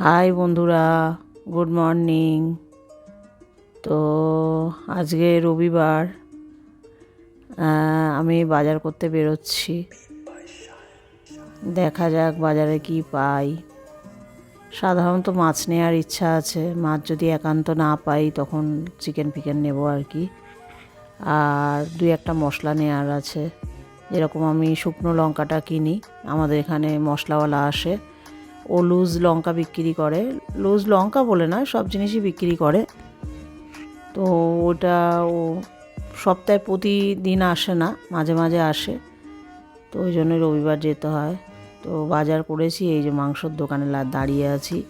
High বন্ধুরা, good morning. তো আজকে রবিবার আমি বাজার করতে বেরোচ্ছি। দেখা যাক বাজারে কি পাই। সাধারণত মাছ নেওয়ার ইচ্ছা আছে। মাছ যদি একান্ত না পাই, তখন চিকেন ফিকেন নেব আর কি। আর দুই একটা মশলা নেওয়ার আছে। যেরকম আমি শুকনো লঙ্কাটা কিনি, আমাদের এখানে মশলাওয়ালা আসে। ও লুজ লঙ্কা বিক্রি করে। লুজ লঙ্কা বলে না, সব জিনিসই বিক্রি করে। তো ওটা ও সপ্তাহে প্রতিদিন আসে না, মাঝে মাঝে আসে। তো ওই জন্য রবিবার যেতে হয়। তো বাজার করেছি, এই যে মাংসর দোকানে দাঁড়িয়ে আছি।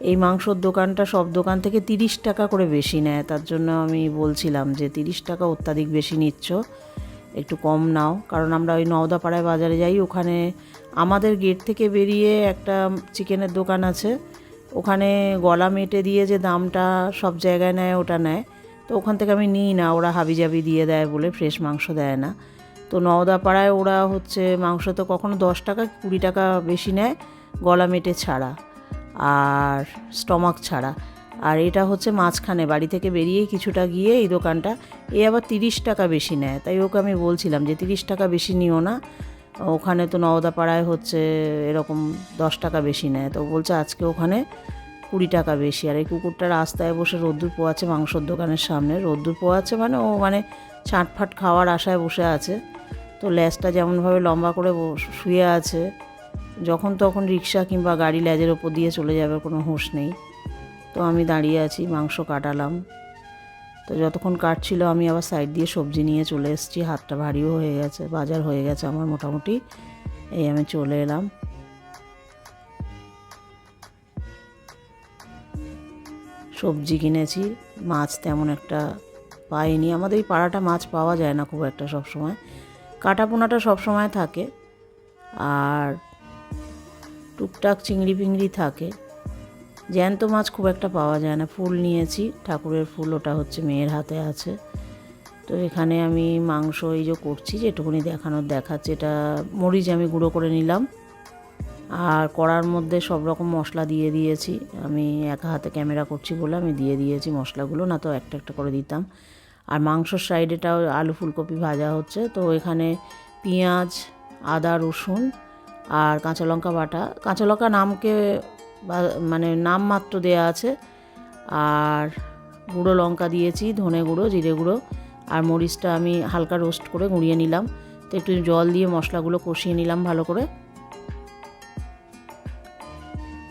এই মাংসর দোকানটা সব দোকান থেকে তিরিশ টাকা করে বেশি নেয়। তার জন্য আমি বলছিলাম যে তিরিশ টাকা অত্যাধিক বেশি নিচ্ছ। একটু কম নাও। কারণ আমরা ওই নওদাপাড়ায় বাজারে যাই, ওখানে আমাদের গেট থেকে বেরিয়ে একটা চিকেনের দোকান আছে। ওখানে গলা মেটে দিয়ে যে দামটা সব জায়গায় নেয়, ওটা নেয়। তো ওখান থেকে আমি নিই না, ওরা হাবিজাবি দিয়ে দেয় বলে ফ্রেশ মাংস দেয় না। তো নওদাপাড়ায় ওরা হচ্ছে মাংস তো কখনো দশ টাকা, কুড়ি টাকা বেশি নেয়, গলা মেটে ছাড়া। আর স্টমাক ছাড়া। আর এটা হচ্ছে মাঝখানে, বাড়ি থেকে বেরিয়ে কিছুটা গিয়ে এই দোকানটা, এ আবার তিরিশ টাকা বেশি নেয়। তাই ওকে আমি বলছিলাম যে, তিরিশ টাকা বেশি নিও না, ওখানে তো নওদাপাড়ায় হচ্ছে এরকম দশ টাকা বেশি নেয়। তো বলছে, আজকে ওখানে কুড়ি টাকা বেশি। আর এই কুকুরটা রাস্তায় বসে রোদ্দুর পোয়াচ্ছে মাংসর দোকানের সামনে। রোদ্দুর পোয়াচ্ছে মানে ও মানে ছাঁটফাট খাওয়ার আশায় বসে আছে। তো ল্যাজটা যেমনভাবে লম্বা করে শুয়ে আছে, যখন তখন রিক্সা কিংবা গাড়ি ল্যাজের ওপর দিয়ে চলে যাবে, কোনো হুঁশ নেই। তো আমি দাঁড়িয়ে আছি, মাংস কাটালাম। তো যতক্ষণ কাটছিল আমি আবার সাইড দিয়ে সবজি নিয়ে চলে এসেছি, হাতটা ভারীও হয়ে গেছে, বাজার হয়ে গেছে আমার মোটামুটি। এই আমি চলে এলাম। সবজি কিনেছি, মাছ তেমন একটা পাইনি। আমাদের এই পাড়াটা মাছ পাওয়া যায় না খুব একটা সব সময় কাটা পোনাটা সব সময় থাকে। আর টুকটাক চিংড়ি পিংড়ি থাকে। জ্যান্ত মাছ খুব একটা পাওয়া যায় না। ফুল নিয়েছি, ঠাকুরের ফুল ওটা হচ্ছে মেয়ের হাতে আছে। তো এখানে আমি মাংস এই যে করছি, যেটুকুনি দেখানোর দেখাচ্ছে, এটা মরিচ আমি গুঁড়ো করে নিলাম। আর কড়ার মধ্যে সব রকম মশলা দিয়ে দিয়েছি। আমি একা হাতে ক্যামেরা করছি বলে আমি দিয়ে দিয়েছি মশলাগুলো, না তো একটা একটা করে দিতাম। আর মাংসর সাইডেটাও আলু ফুলকপি ভাজা হচ্ছে। তো এখানে পেঁয়াজ, আদা, রসুন আর কাঁচা লঙ্কা বাটা। কাঁচা লঙ্কা নামকে মানে নাম মাত্র দেয়া আছে। আর গুঁড়ো লঙ্কা দিয়েছি, ধনে গুঁড়ো, জিরে গুঁড়ো। আর মরিচটা আমি হালকা রোস্ট করে গুঁড়িয়ে নিলাম। তো একটু জল দিয়ে মশলাগুলো কষিয়ে নিলাম ভালো করে।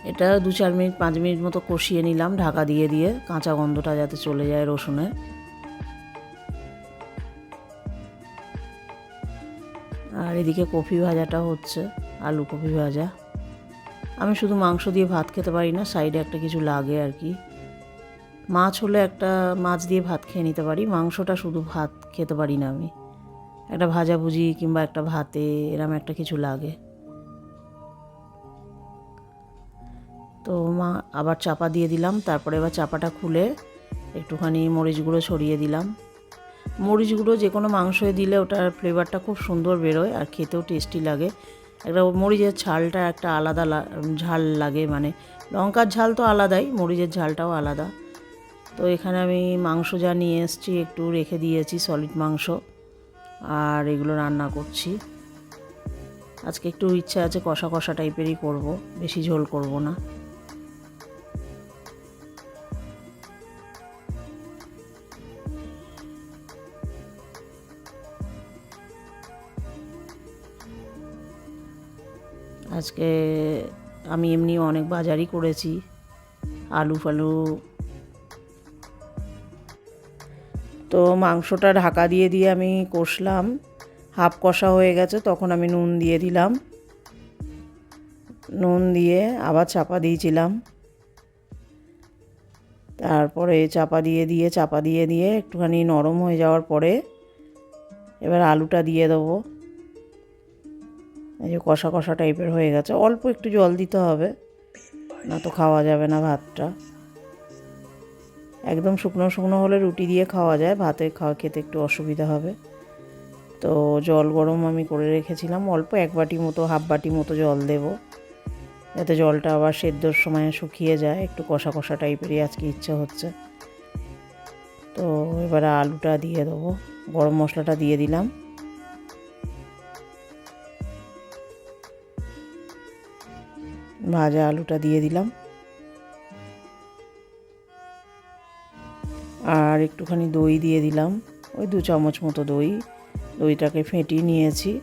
এটা দু চার মিনিট, পাঁচ মিনিট মতো কষিয়ে নিলাম, ঢাকা দিয়ে দিয়ে। কাঁচা গন্ধটা যাতে চলে যায় রসুনের আর এদিকে কফি ভাজাটা হচ্ছে, আলু কফি ভাজা। আমি শুধু মাংস দিয়ে ভাত খেতে পারি না সাইডে একটা কিছু লাগে আর কি। মাছ হলে একটা মাছ দিয়ে ভাত খেয়ে নিতে পারি, মাংসটা শুধু ভাত খেতে পারি না আমি। একটা ভাজাভুজি কিংবা একটা ভাতে এরম একটা কিছু লাগে। তো মা, আবার চাপা দিয়ে দিলাম, তারপরে এবার চাপাটা খুলে একটুখানি মরিচ গুঁড়ো ছড়িয়ে দিলাম। মরিচ গুঁড়ো যে কোনো মাংসে দিলে ওটার ফ্লেভারটা খুব সুন্দর বেরোয় আর খেতেও টেস্টি লাগে। একটা মরিচের ঝালটা একটা আলাদা ঝাল লাগে মানে লঙ্কার ঝাল তো আলাদাই, মরিচের ঝালটাও আলাদা। তো এখানে আমি মাংস যা নিয়ে এসেছি, একটু রেখে দিয়েছি সলিড মাংস, আর এগুলো রান্না করছি। আজকে একটু ইচ্ছা আছে কষা কষা টাইপেরই করব, বেশি ঝোল করব না। আজকে আমি এমনি অনেক বাজারই করেছি, আলু ফালু। তো মাংসটা ঢাকা দিয়ে দিয়ে আমি কষলাম, হাফ কষা হয়ে গেছে, তখন আমি নুন দিয়ে দিলাম। নুন দিয়ে আবার চাপা দিয়েছিলাম। তারপরে চাপা দিয়ে দিয়ে, চাপা দিয়ে দিয়ে একটুখানি নরম হয়ে যাওয়ার পরে এবার আলুটা দিয়ে দেবো। এই যে কষা কষা টাইপের হয়ে গেছে। অল্প একটু জল দিতে হবে না তো খাওয়া যাবে না ভাতটা। একদম শুকনো শুকনো হলে রুটি দিয়ে খাওয়া যায়, ভাতে খাওয়া খেতে একটু অসুবিধা হবে। তো জল গরম আমি করে রেখেছিলাম, অল্প এক বাটি মতো, হাফ বাটি মতো জল দেব। যাতে জলটা আবার সেদ্ধর সময় শুকিয়ে যায়, একটু কষা কষা টাইপেরই আজকে ইচ্ছে হচ্ছে। তো এবারে আলুটা দিয়ে দেবো, গরম মশলাটা দিয়ে দিলাম। ভাজা আলুটা দিয়ে দিলাম। আর একটুখানি দই দিয়ে দিলাম। ওই দু চামচ মতো দই। দইটাকে ফেটিয়ে নিয়েছি।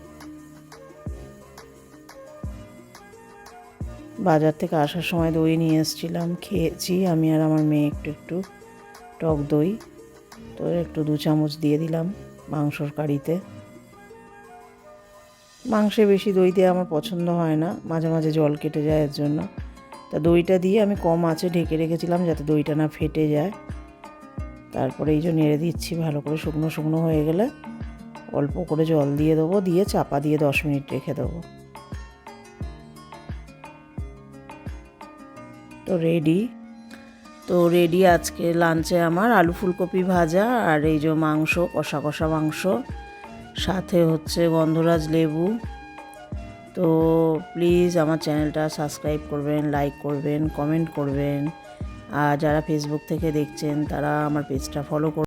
বাজার থেকে আসার সময় দই নিয়ে এসেছিলাম, খেয়েছি। আমি আর আমার মেয়ে একটু একটু টক দই। তো একটু দু চামচ দিয়ে দিলাম মাংসর কারিতে। মাংসে বেশি দই দিয়ে আমার পছন্দ হয় না। মাঝে মাঝে জল কেটে যায় এর জন্য। তা দইটা দিয়ে আমি কম আঁচে ঢেকে রেখেছিলাম যাতে দইটা না ফেটে যায়। তারপরে এই যে নেড়ে দিচ্ছি ভালো করে শুকনো শুকনো হয়ে গেলে অল্প করে জল দিয়ে দেবো, দিয়ে চাপা দিয়ে দশ মিনিট রেখে দেবো। তো রেডি তো রেডি আজকে লাঞ্চে আমার আলু ফুলকপি ভাজা আর এই যে মাংস, কষা কষা মাংস। সাথে হচ্ছে গন্ধরাজ লেবু। তো প্লিজ আমার চ্যানেলটা সাবস্ক্রাইব করবেন লাইক করবেন কমেন্ট করবেন। আর যারা ফেসবুক থেকে দেখছেন, তারা আমার পেজটা ফলো